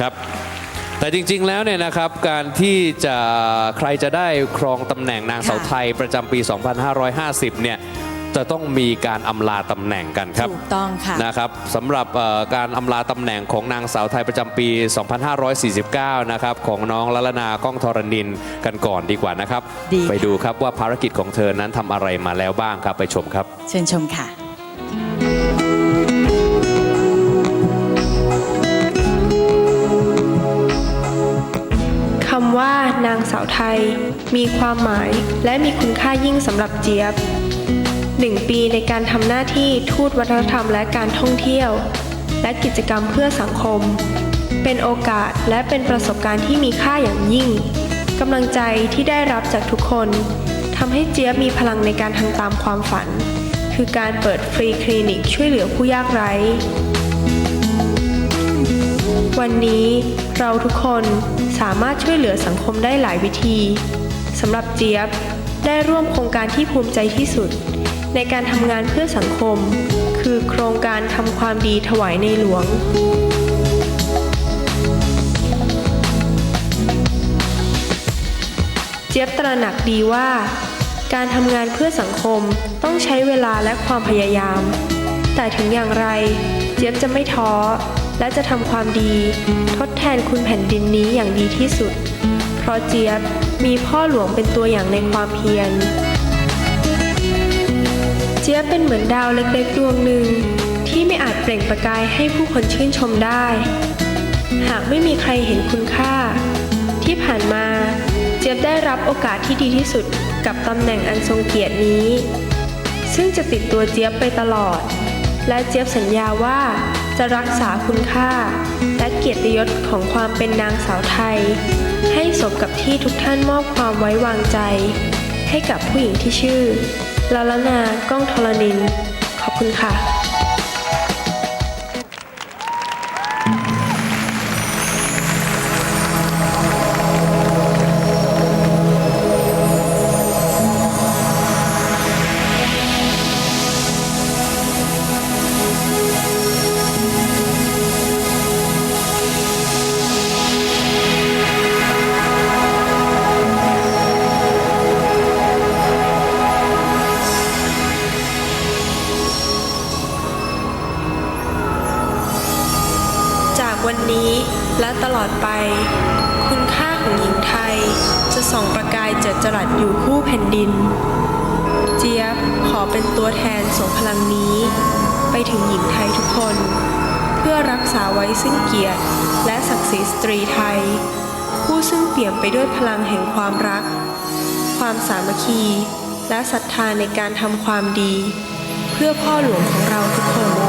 ครับแต่จริงๆ แล้วเนี่ยนะครับการที่จะใครจะได้ครองตำแหน่งนางสาวไทยประจำปี 2550 เนี่ยจะต้องมีการอำลาตำแหน่งกันครับถูกต้องค่ะ นะครับสำหรับเอ่อการอำลาตำแหน่งของนางสาวไทยประจำปี 2549 นะครับของน้องละลนาก้องธรณินกันก่อนดีกว่านะครับ ดีค่ะ ไปดูครับว่าภารกิจของเธอนั้นทำอะไรมาแล้วบ้างครับไปชมครับ เชิญชมค่ะ นางสาวไทย มีความหมายและมีคุณค่ายิ่งสำหรับเจี๊ยบหนึ่งปีในการทำหน้าที่ทูตวัฒนธรรมและการท่องเที่ยว และกิจกรรมเพื่อสังคม เป็นโอกาสและเป็นประสบการณ์ที่มีค่าอย่างยิ่งกำลังใจที่ได้รับจากทุกคนทำให้เจี๊ยบมีพลังในการทำตามความฝัน คือการเปิดฟรีคลินิกช่วยเหลือผู้ยากไร้ วันนี้เราทุกคนสามารถช่วยเหลือสังคมได้หลายวิธีสำหรับเจี๊ยบได้ร่วมโครงการที่ภูมิใจที่สุด ในการทำงานเพื่อสังคม คือโครงการทำความดีถวายในหลวง เจี๊ยบตระหนักดีว่า การทำงานเพื่อสังคมต้องใช้เวลาและความพยายาม แต่ถึงอย่างไร เจี๊ยบจะไม่ท้อ และจะทำความดี ทดแทนคุณแผ่นดินนี้อย่างดีที่สุด เพราะเจี๊ยบมีพ่อหลวงเป็นตัวอย่างในความเพียร เจี๊ยบเป็นเหมือนดาวเล็กๆดวงหนึ่ง ที่ไม่อาจเปล่งประกายให้ผู้คนชื่นชมได้ หากไม่มีใครเห็นคุณค่า ที่ผ่านมาเจี๊ยบได้รับโอกาสที่ดีที่สุดกับตำแหน่งอันทรงเกียรตินี้ ซึ่งจะติดตัวเจี๊ยบไปตลอด และเจี๊ยบสัญญาว่า จะรักษาคุณค่า และเกียรติยศของความเป็นนางสาวไทย ให้สมกับที่ทุกท่านมอบความไว้วางใจ ให้กับผู้หญิงที่ชื่อลาลนาก้องทรณิน ขอบคุณค่ะ เป็นตัวแทนส่งพลังนี้ ไปถึงหญิงไทยทุกคน เพื่อรักษาไว้ซึ่งเกียรติ และศักดิ์ศรีสตรีไทย ผู้ซึ่งเปี่ยมไปด้วยพลังแห่งความรัก ความสามัคคี และศรัทธาในการทำความดี เพื่อพ่อหลวงของเราทุกคน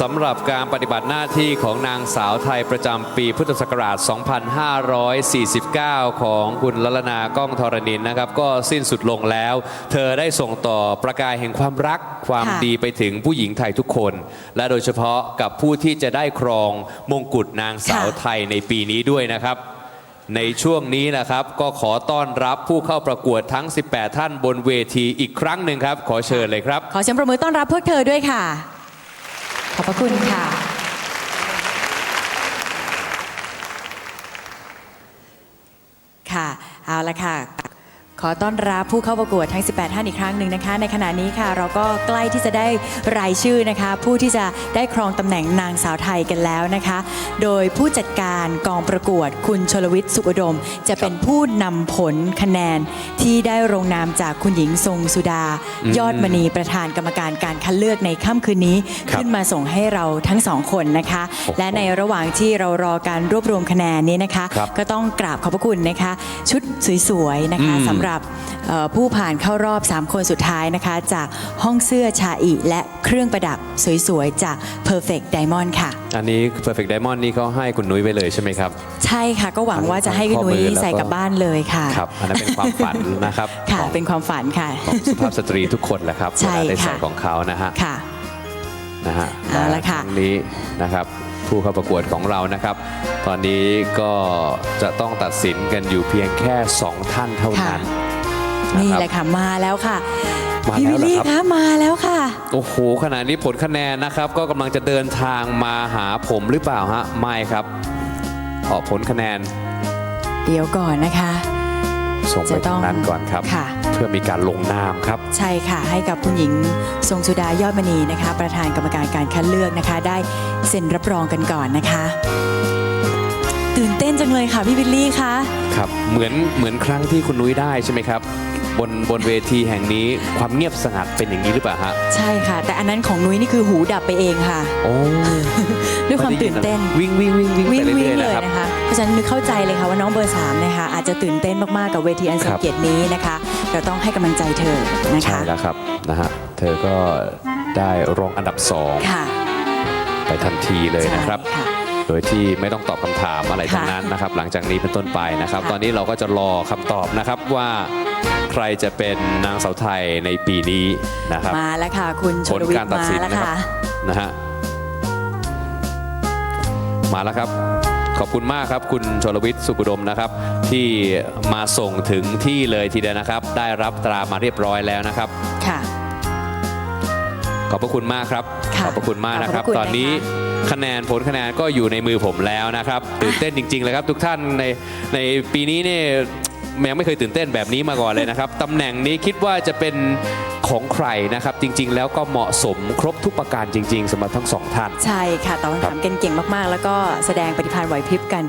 สำหรับการปฏิบัติหน้าที่ของนางสาวไทยประจำปีพุทธศักราช 2549 ของคุณลลนาก้องธรณินนะครับ ก็สิ้นสุดลงแล้ว เธอได้ส่งต่อประกายแห่งความรักความค่ะ ดีไปถึงผู้หญิงไทยทุกคน และโดยเฉพาะกับผู้ที่จะได้ครองมงกุฎนางสาวไทยในปีนี้ด้วยนะครับ ในช่วงนี้นะครับก็ขอต้อนรับผู้เข้าประกวดทั้ง 18 ท่านบนเวทีอีกครั้งหนึ่งครับ ขอเชิญเลยครับ ขอเสียงประมือต้อนรับพวกเธอด้วยค่ะ ขอบพระคุณค่ะ ค่ะค่ะเอาละค่ะ ขอต้อนรับผู้เข้าประกวดทั้ง 18 ท่านอีกครั้งหนึ่งนะคะ ในขณะนี้ค่ะ เราก็ใกล้ที่จะได้รายชื่อนะคะ ผู้ที่จะได้ครองตำแหน่งนางสาวไทยกันแล้วนะคะ โดยผู้จัดการกองประกวดคุณชลวิทย์สุขอุดม จะเป็นผู้นำผลคะแนนที่ได้ลงนามจากคุณหญิงทรงสุดา ยอดมณีประธานกรรมการการคัดเลือกในค่ำคืนนี้ครับขึ้นมาส่งให้เราทั้งสองคนนะคะโอ้โหและในระหว่างที่เรารอการรวบรวมคะแนนนี้นะคะครับก็ต้องกราบขอบพระคุณนะคะ ชุดสวยๆนะคะอืมสำหรับเอ่อผู้ผ่านเข้ารอบ 3 คนสุดท้ายนะคะ จากห้องเสื้อชาอิและเครื่องประดับสวยๆ จาก Perfect Diamond ค่ะ อันนี้ Perfect Diamond นี่เขาให้คุณนุ้ยไปเลยใช่ไหมครับ ใช่ค่ะก็หวังว่าจะให้คุณนุ้ยใส่กลับบ้านเลยค่ะครับอันนั้นเป็นความฝันนะครับค่ะของเป็นความฝันค่ะของสุภาพสตรีทุกคนแหละครับใช่เวลาได้ใส่ค่ะของเขานะฮะค่ะนะฮะเอาละค่ะครั้งนี้นะครับผู้เข้าประกวดของเรานะครับ ตอนนี้ก็จะต้องตัดสินกันอยู่เพียงแค่ 2 ท่านเท่านั้น นี่นะครับแหละค่ะมาแล้วค่ะมาพี่แล้วิวลเหรอลี่ครับ คะมาแล้วค่ะ โอ้โหขณะนี้ผลคะแนนนะครับ ก็กำลังจะเดินทางมาหาผมหรือเปล่าฮะ ไม่ครับออกผลคะแนนเดี๋ยวก่อนนะคะ ส่งไปจะต้ทาองงนั้นก่อนครับ ค่ะ เพื่อมีการลงนามครับ ใช่ค่ะให้กับคุณหญิงทรงสุดายอดมณีนะคะ ประธานกรรมการการคัดเลือกนะคะ ได้เซ็นรับรองกันก่อนนะคะ ตื่นเต้นจังเลยค่ะพี่วิลลี่คะ ครับ เหมือนเหมือนครั้งที่คุณนุ้ยได้ใช่ไหมครับ บนบนเวทีแห่งนี้ความเงียบสงัดเป็นอย่างนี้หรือเปล่าฮะใช่ค่ะ แต่อันนั้นของนุ้ยนี่คือหูดับไปเองค่ะ โอ้ด้วยความตื่นเต้นวิ่งวิ่งวิ่งวิ่งวิ่งไปวิ่เรื่งอยๆเลนะยครับนะคะเพราะฉะนั้นนึกเข้าใจเลยค่ะว่าน้องเบอร์สามนะคะอาจจะตื่นเต้นมากๆกับเวทีอันทรงครับเกียรตินี้นะคะเราต้องให้กำลังใจเธอนะใช่คะแล้วครับนะฮะเธอก็ได้รองอันดับสองค่ะไปทันทีเลยนะครับใช่ค่ะโดยที่ไม่ต้องตอบคำถามอะไรทั้งค่ะนั้นนะครับ หลังจากนี้เป็นต้นไปนะครับค่ะตอนนี้เราก็จะรอคำตอบนะครับว่า ใครจะเป็นนางสาวไทยในปีนี้นะครับ มาแล้วค่ะ คุณชผลลวิทการย์ตัดมาสินแล้วนะครับค่ะ นะฮะมาแล้วครับ ขอบคุณมากครับ คุณชลวิทย์สุกุดมนะครับ ที่มาส่งถึงที่เลยทีเดียวนะครับ ได้รับตรามาเรียบร้อยแล้วนะครับ ค่ะ ขอบพระคุณมากครับ ค่ะขอบพระคุณมากนะครับ ขอบพระคุณตอนนี้นะคะคะแนนผลคะแนนก็อยู่ในมือผมแล้วนะครับตื่นเต้นจริงๆเลยครับ ทุกท่านในในปีนี้เนี่ย ยังไม่เคยตื่นเต้นแบบนี้มาก่อนเลยนะครับตำแหน่งนี้คิดว่าจะเป็นของใครนะครับ จริง ๆ แล้วก็เหมาะสมครบทุกประการจริง ๆสำหรับทั้งสองท่าน ใช่ค่ะตอบคำถามกันเก่งมากๆ แล้วก็แสดงปฏิภาณไหวพริบกัน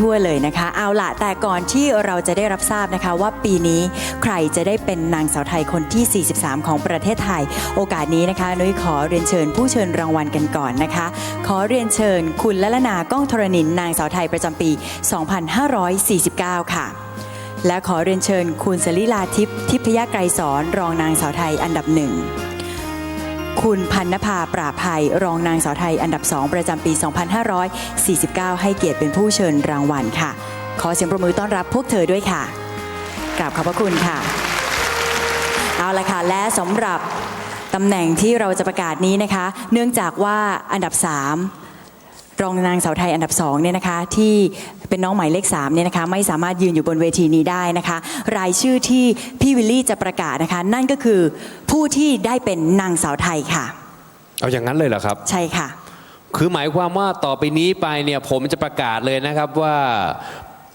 ทั่วๆเลยนะคะ เอาละแต่ก่อนที่เราจะได้รับทราบนะคะว่าปีนี้ใครจะได้เป็นนางสาวไทยคนที่ 43 ของประเทศไทย โอกาสนี้นะคะนุ้ยขอเรียนเชิญผู้เชิญรางวัลกันก่อนนะคะ ขอเรียนเชิญ คุณละละนาก้องธรณินนางสาวไทยประจำปี 2549 ค่ะ และขอเรียนเชิญคุณสลิลาทิพย์ทิพยไกรสอนรองนางสาวไทยอันดับหนึ่งคุณพันนภาปราภัยรองนางสาวไทยอันดับ2ประจำปี 2549 ให้เกียรติเป็นผู้เชิญรางวัลค่ะ ขอเสียงประมือต้อนรับพวกเธอด้วยค่ะกราบขอบพระคุณค่ะ เอาละค่ะ และสำหรับตำแหน่งที่เราจะประกาศนี้นะคะ เนื่องจากว่าอันดับ 3 รองนางสาวไทยอันดับ2เนี่ยนะคะที่เป็นน้องหมายเลข3เนี่ยนะคะไม่สามารถยืนอยู่บนเวทีนี้ได้นะคะ รายชื่อที่พี่วิลลี่จะประกาศนะคะ นั่นก็คือผู้ที่ได้เป็นนางสาวไทยค่ะ เอาอย่างนั้นเลยเหรอครับ ใช่ค่ะ คือหมายความว่าต่อไปนี้ไปเนี่ยผมจะประกาศเลยนะครับว่า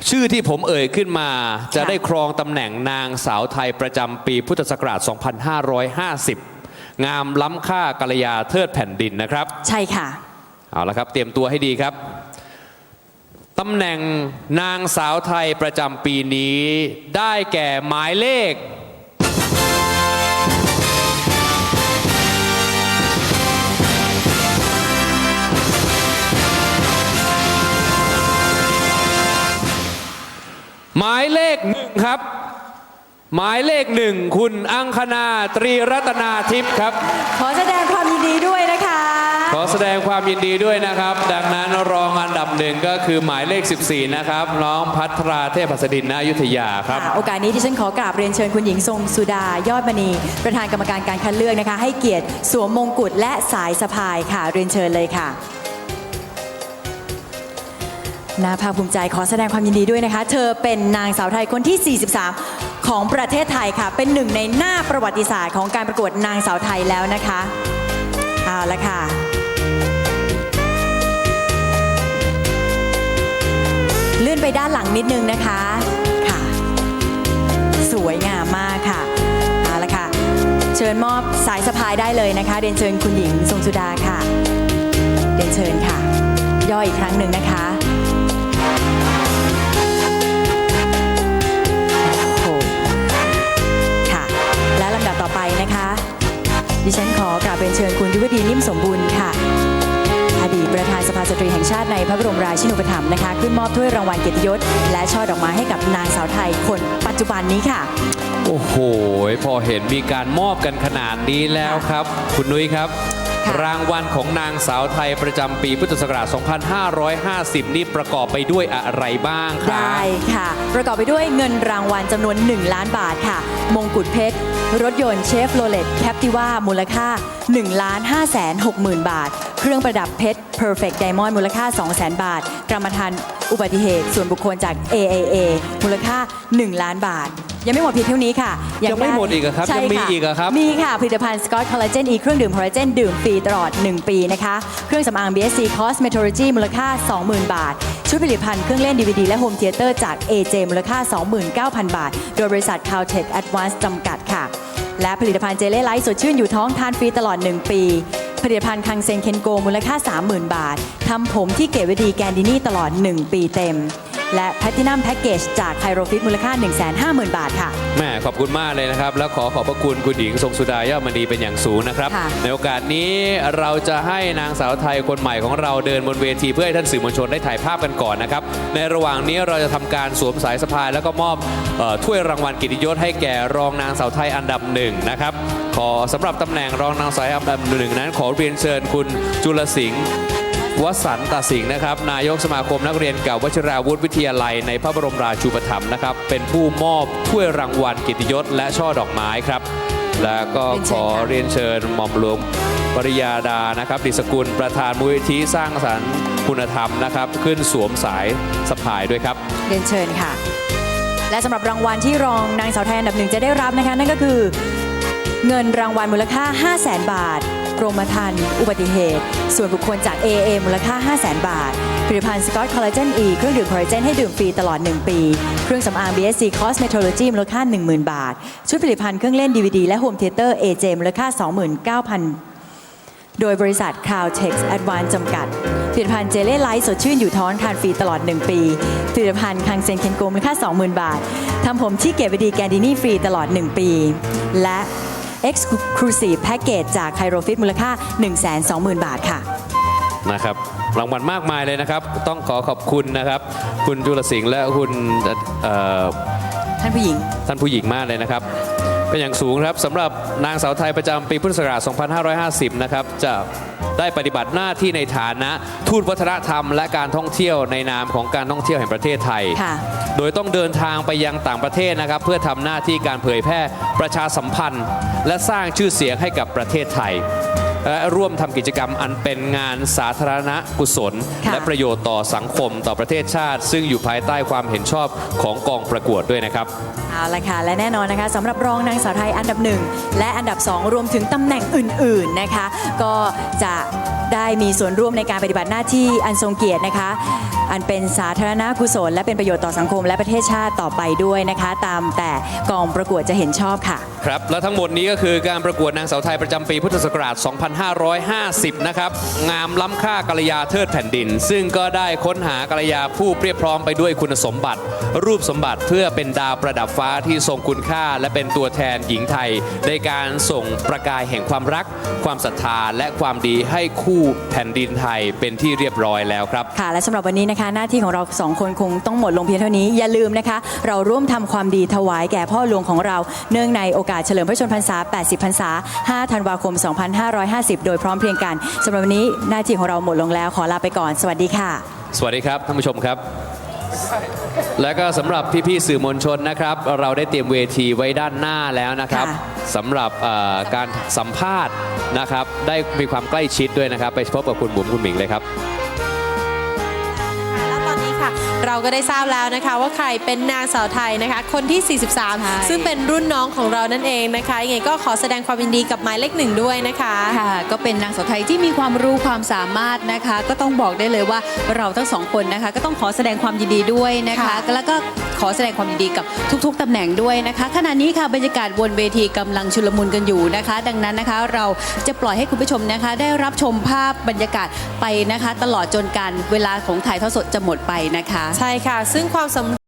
ชื่อที่ผมเอ่ยขึ้นมาจะได้ครองตำแหน่งนางสาวไทยประจำปีพุทธศักราช 2550 งามล้ำค่ากัลยาเทิดแผ่นดินนะครับ ใช่ค่ะ เอาละครับ เตรียมตัวให้ดีครับตำแหน่งนางสาวไทยประจำปีนี้ได้แก่หมายเลข หมายเลขหนึ่งครับ หมายเลขหนึ่งคุณอังคณาตรีรัตนาทิพย์ครับ ขอแสดงความยินดีด้วย อแสดงความยินดีด้วยนะครับ ดังนั้นรองอันดับหนึ่งก็คือหมายเลข 14 นะครับ น้องพัทราเทพหัสดินณอยุธยาครับ ค่ะโอกาสนี้ที่ฉันขอกราบเรียนเชิญคุณหญิงทรงสุดายอดมณี ประธานกรรมการการคัดเลือกนะคะ ให้เกียรติสวมมงกุฎและสายสะพายค่ะ เรียนเชิญเลยค่ะ น่าภาคภูมิใจขอแสดงความยินดีด้วยนะคะ เธอเป็นนางสาวไทยคนที่ 43 ของประเทศไทยค่ะ เป็นหนึ่งในหน้าประวัติศาสตร์ของการประกวดนางสาวไทยแล้วนะคะ เอาละค่ะ ไปด้านหลังนิดนึงนะคะค่ะ สวยงามมากค่ะเอาละค่ะ เชิญมอบสายสะพายได้เลยนะคะเรียนเชิญคุณหญิงทรงสุดาค่ะเรียนเชิญค่ะ ย่ออีกครั้งหนึ่งนะคะโอ้โหค่ะ และลำดับต่อไปนะคะ ดิฉันขอกราบเรียนเชิญคุณยุวดีนิ่มสมบูรณ์ค่ะ ดีตประธานสภาสตรีแห่งชาติในพระบรมราชินูปถัมภ์นะคะ ขึ้นมอบถ้วยรางวัลเกียรติยศ และช่อดอกไม้ให้กับนางสาวไทยคนปัจจุบันนี้ค่ะ โอ้โห พอเห็นมีการมอบกันขนาดนี้แล้วครับ คุณนุ้ยครับ ค่ะ รางวัลของนางสาวไทยประจำปีพุทธศักราช 2550 นี่ประกอบไปด้วยอะไรบ้างครับได้ค่ะ ประกอบไปด้วยเงินรางวัลจำนวน 1 ล้านบาทค่ะ มงกุฎเพชร รถยนต์เชฟโรเลตแคปติว่ามูลค่า1ล้าน5แสน6หมื่นบาท เครื่องประดับเพชร Perfect Diamond มูลค่า 2 0 0แสนบาท กรรมธรรม์อุบัติเหตุ ส่วนบุคคลจาก AAA มูลค่า 1 ล้านบาท ยังไม่หมดเพียงเท่านี้ค่ะยังไม่ด้หมดอีกเหรอครับใช่ยังมีค่ะอีกเหรอครับ มีค่ะ ผลิตภัณฑ์สกอตคอลลาเจนอีเครื่องดื่มคอลลาเจนดื่มฟรีตลอด 1 ปีนะคะ เครื่องสำอาง BSC Cosmetology มูลค่า 20,000 บาท ชุดผลิตภัณฑ์เครื่องเล่น DVD และโฮมเทเตอร์จาก AJ มูลค่า 29,000 บาท โดยบริษัท Caltech Advance จำกัดค่ะ และผลิตภัณฑ์เจเล่ไลท์สดชื่นอยู่ท้องทานฟรีตลอด 1 ปี ผลิตภัณฑ์คังเซนเคนโกมูลค่า 30,000 บาททำผมที่เก๋ไวดีแกนดินี่ตลอด 1 ปีเต็ม และแพทินัมแพ็กเกจจากไคโรฟิตมูลค่า 150,000 บาทค่ะ แม่ขอบคุณมากเลยนะครับ แล้วขอขอบพระคุณคุณหญิงทรงสุดายอดมณีเป็นอย่างสูงนะครับ ค่ะ ในโอกาสนี้เราจะให้นางสาวไทยคนใหม่ของเราเดินบนเวทีเพื่อให้ท่านสื่อมวลชนได้ถ่ายภาพกันก่อนนะครับ ในระหว่างนี้เราจะทำการสวมสายสะพาย แล้วก็มอบเออถ้วยรางวัลเกิตติยศให้แก่รองนางสาวไทยอันดับหนึ่งนะครับ ขอสำหรับตำแหน่งรองนางสาวไทยอันดับหนึ่งนั้นขอเรียนเชิญคุณจุลสิงห์ วสันต์ตสิงห์นะครับ นายกสมาคมนักเรียนเก่าวชิราวุธวิทยาลัย ในพระบรมราชูปถัมภ์นะครับ เป็นผู้มอบถ้วยรางวัลกิติยศและช่อดอกไม้ครับ แล้วก็ขอเรียนเชิญหม่อมหลวงปริยาดานะครับดิสกุลประธานมูลนิธิสร้างสรรค์คุณธรรมนะครับ ขึ้นสวมสายสะพายด้วยครับ เรียนเชิญค่ะ และสำหรับรางวัลที่รองนางสาวไทยอันดับหนึ่งจะได้รับนะคะนั่นก็คือ เงินรางวัลมูลค่า 5 0 0แสนบาท กรมธรรม์อุบัติเหตุ ส่วนบุคคลจาก AA มูลค่า 5 0 0แสนบาท ผลิตภัณฑ์สกอตคอลลาเจนอีเครื่องดื่มคอลลาเจนให้ดื่มฟรีตลอด 1 ปี เครื่องสำอาง BSC Cosmetology มูลค่า 10,000 บาท ชุดผลิตภัณฑ์เครื่องเล่น DVD และโฮมเทเตอร์ AJ มูลค่า 29,000โดยบริษัท Caltex Advance จำกัด ผลิตภัณฑ์เจเล่ไลท์สดชื่นอยู่ท้องทานฟรีตลอด 1 ปี ผลิตภัณฑ์คังเซนเคนโกมูลค่า 20,000 บาท ทำผมที่เก็บวดีแกนดินี่ฟรีตลอด 1 ปี และ Exclusive Package จากไคโรฟิตมูลค่า 120,000 บาทค่ะ นะครับรางวัลมากมายเลยนะครับ ต้องขอขอบคุณนะครับ คุณจุลสิงห์และคุณเอ่อท่านผู้หญิง ท่านผู้หญิงมากเลยนะครับ เป็นอย่างสูงครับสำหรับนางสาวไทยประจำปีพุทธศักราช 2550 นะครับจะ ได้ปฏิบัติหน้าที่ในฐานะทูตวัฒนธรรมและการท่องเที่ยวในนามของการท่องเที่ยวแห่งประเทศไทย ค่ะ โดยต้องเดินทางไปยังต่างประเทศนะครับ เพื่อทำหน้าที่การเผยแพร่ประชาสัมพันธ์ และสร้างชื่อเสียงให้กับประเทศไทย และร่วมทำกิจกรรมอันเป็นงานสาธารณกุศล ค่ะและประโยชน์ต่อสังคมต่อประเทศชาติ ซึ่งอยู่ภายใต้ความเห็นชอบของกองประกวดด้วยนะครับ เอาละค่ะและแน่นอนนะคะสำหรับรองนางสาวไทยอันดับหนึ่งและอันดับสองรวมถึงตำแหน่งอื่นๆนะคะ ก็จะ ได้มีส่วนร่วมในการปฏิบัติหน้าที่อันทรงเกียรตินะคะ อันเป็นสาธารณกุศล และเป็นประโยชน์ต่อสังคมและประเทศชาติต่อไปด้วยนะคะ ตามแต่กองประกวดจะเห็นชอบค่ะ ครับ และทั้งหมดนี้ก็คือการประกวดนางสาวไทยประจำปีพุทธศักราช 2550 นะครับ งามล้ำค่ากัลยาเทิดแผ่นดิน ซึ่งก็ได้ค้นหากัลยาผู้เปรียบพร้อมไปด้วยคุณสมบัติ รูปสมบัติเพื่อเป็นดาวประดับฟ้าที่ทรงคุณค่า และเป็นตัวแทนหญิงไทย ในการส่งประกายแห่งความรัก ความศรัทธาและความดีให้คู่แผ่นดินไทยเป็นที่เรียบร้อยแล้วครับ ค่ะ และสำหรับวันนี้นะคะ หน้าที่ของเราสองคนคงต้องหมดลงเพียงเท่านี้ อย่าลืมนะคะ เราร่วมทำความดีถวายแก่พ่อหลวงของเรา เนื่องในโอกาสเฉลิมพระชนมพรรษา 80 พรรษา 5 ธันวาคม 2550 โดยพร้อมเพรียงกันสำหรับวันนี้หน้าที่ของเราหมดลงแล้วขอลาไปก่อน สวัสดีค่ะ สวัสดีครับท่านผู้ชมครับ และก็สำหรับพี่ๆสื่อมวลชนนะครับ เราได้เตรียมเวทีไว้ด้านหน้าแล้วนะครับค่ะสำหรับเอ่อการสัมภาษณ์นะครับ ได้มีความใกล้ชิดด้วยนะครับ ไปพบกับคุณบุ๋มคุณหมิงเลยครับ เเราก็ได้ทราบแล้วนะคะ ว่าใครเป็นนางสาวไทยนะคะ คนที่ใช่43 ซึ่งเป็นรุ่นน้องของเรานั่นเองนะคะยังไงก็ขอแสดงความยินดีกับหมายเลขหนึ่งด้วยนะคะค่ะก็เป็นนางสาวไทยที่มีความรู้ความสามารถนะคะ ก็ต้องบอกได้เลยว่าเราทั้งสองคนนะคะ ก็ต้องขอแสดงความยินดีด้วยนะคะค่ะแล้วก็ขอแสดงความยินดีกับทุก ๆตำแหน่งด้วยนะคะขณะนี้ค่ะบรรยากาศบนเวทีกำลังชุลมุนกันอยู่นะคะ ดังนั้นนะคะเราจะปล่อยให้คุณผู้ชมนะคะ ได้รับชมภาพบรรยากาศไปนะคะ ตลอดจนการเวลาของถ่ายทอดสดจะหมดไปนะคะใช่ค่ะ ซึ่งความสำ